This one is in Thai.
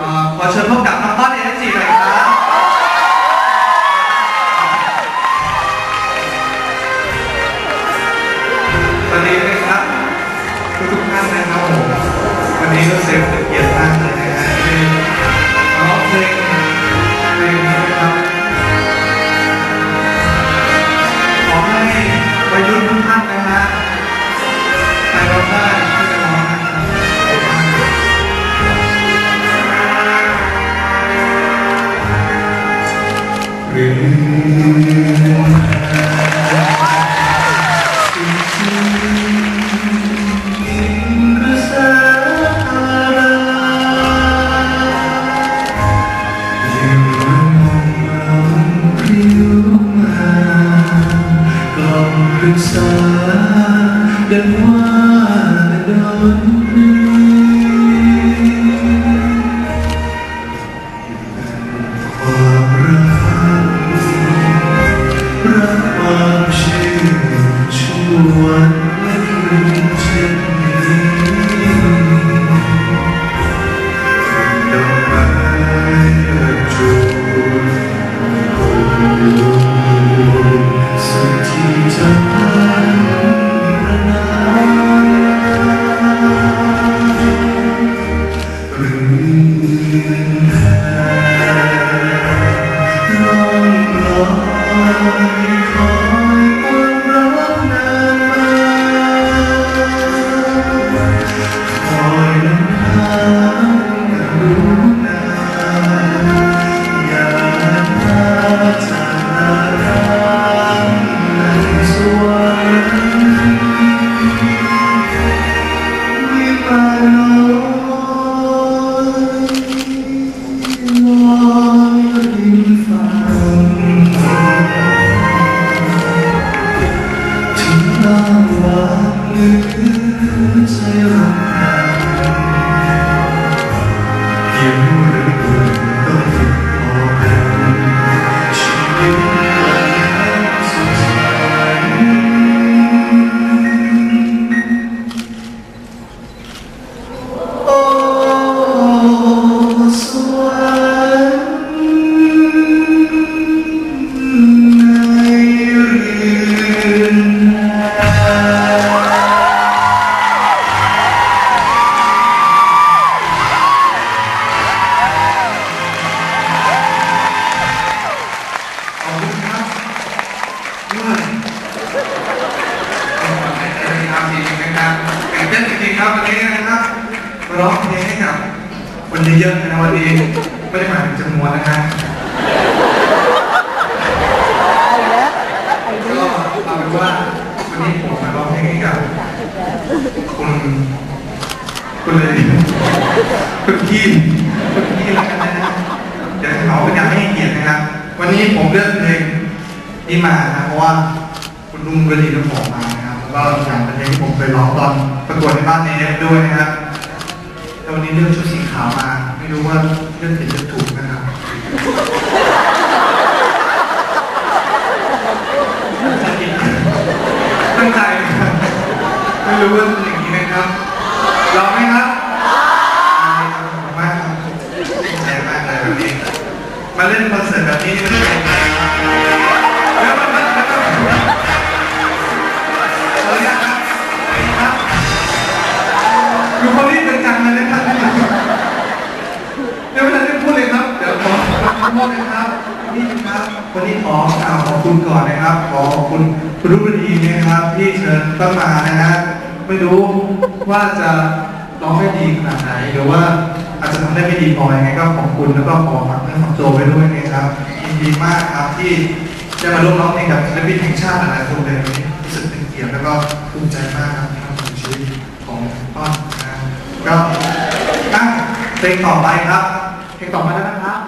อ่าขอเชิญพบกับน้องต้อนเอฟซีหน่อยครับสวัสดีนะครับทุกทุกๆท่านนะครับผมวันนี้รู้สึกเป็นเกียรติมากเลยนะ ห นะครับแต่งเต้นจริงๆครับวันนี้นะครับมาร้องเพลงให้กับคนเยอะๆนะวันนี้ไม่ได้หมายถึงจำนวนนะฮะก็เอาเป็นว่าวันนี้ผมมาร้องเพลงให้กับคุณคุณเลยคุณพี่คุณพี่แล้วกันนะฮะเดี๋ยวเขาเป็นการให้เกียรตินะครับ วันนี้ผมเลือกเพลงนี้มานะเพราะว่าคุณลุงกระดิ่งน้ำหอมมา ก็อย่างเป็นเพลงที่ผมเคยร้องตอนประกวดในบ้านในเอฟด้วยนะครับแต่วันนี้เลือกชุดสีขาวมา ไม่รู้ว่าเลือกผิดหรือถูกนะครับตั้งใจครับไม่รู้ว่า คุณก่อนนะครับ ขอขอบคุณคุณรุ่งฤดีนะครับ ที่เชิญต้นมานะฮะไม่รู้ว่าจะร้องได้ดีขนาดไหนหรือว่าอาจจะทำได้ไม่ดีพอยังไงก็ขอบคุณแล้วก็ขอฝากเรื่องของโจไว้ด้วยนะครับยินดีมากครับที่ได้มาร่วมร้องเพลงกับศิลปินแห่งชาติหลายๆคนเลยวันนี้รู้สึกเป็นเกียรติแล้วก็ภูมิใจมากครับที่ทำถึงชีวิตของต้อนนะครับก็เพลงต่อไปครับเพลงต่อมาแล้วนะครับ